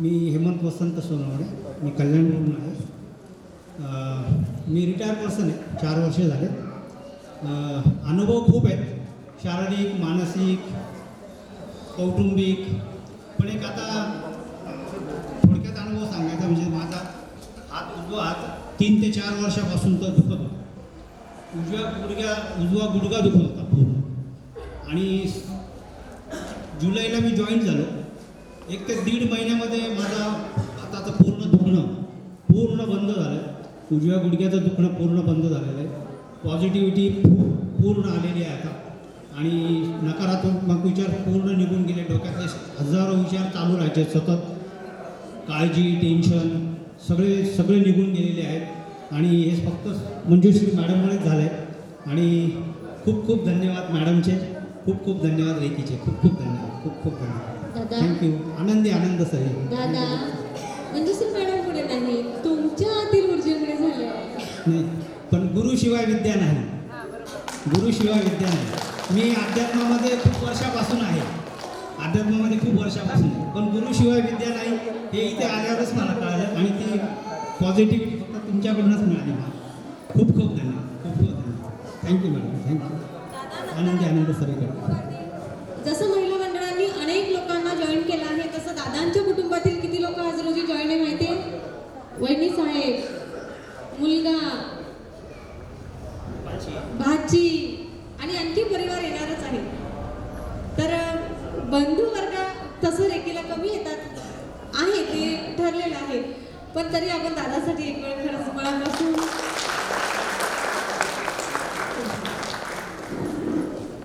मी हेमंत वसंत सोनवणे. मी कल्याणवरून आहे. मी retire person आहे. चार वर्ष झाले. अनुभव खूप आहेत. शारीरिक मानसिक कौटुंबिक. पण एक आता थोडक्यात अनुभव सांगायचा म्हणजे माझा हात उजवा हात तीन ते चार वर्षापासून तर दुखत होता. उजव्या गुडघ्या उजवा गुडघा दुखत होता पूर्ण. आणि जुलैला मी जॉईन झालो. एक ते दीड महिन्यामध्ये माझा हाताचं पूर्ण दुखणं पूर्ण बंद झालं. आहे उजव्या गुडघ्याचं दुखणं पूर्ण बंद झालेलं आहे. पॉझिटिव्हिटी पूर्ण आलेली आहे आता. आणि नकारात्मक विचार पूर्ण निघून गेले डोक्यातले. हजारो विचार चालू राहायचे सतत. काळजी टेन्शन सगळे सगळे निघून गेलेले आहेत. आणि हे फक्त मंजुश्री मॅडममुळेच झालं आहे आणि खूप खूप धन्यवाद मॅडमचे. खूप खूप धन्यवाद रेकीचे खूप खूप धन्यवाद. खूप खूप धन्यवाद. थँक्यू आनंदी आनंद सर. दादा मॅडम पुढे नाही. तुमच्या आतील ऊर्जेमुळे झाले नाही पण गुरुशिवाय विद्या नाही. गुरुशिवाय विद्या नाही. मी अध्यात्मामध्ये खूप वर्षापासून आहे. अध्यात्मामध्ये खूप वर्षापासून पण गुरुशिवाय विद्या नाही हे इथे आल्यावरच मला कळालं आणि ती पॉझिटिव्हिटी फक्त तुमच्याकडूनच मिळाली मला. खूप खूप धन्यवाद. खूप खूप धन्यवाद. थँक्यू मॅडम थँक्यू आनंदी आनंद सगळीकडे जसं दादांच्या कुटुंबातील किती लोक आज रोजी जॉईन आहे माहिती आहे वहिनी साहेब मुलगा भाची आणि आणखी परिवार येणारच आहे. तर बंधू वर्ग तसं रेकीला कमी येतात आहे ते ठरलेलं आहे. पण तरी आपण दादासाठी एक वेळ खरंच मनापासून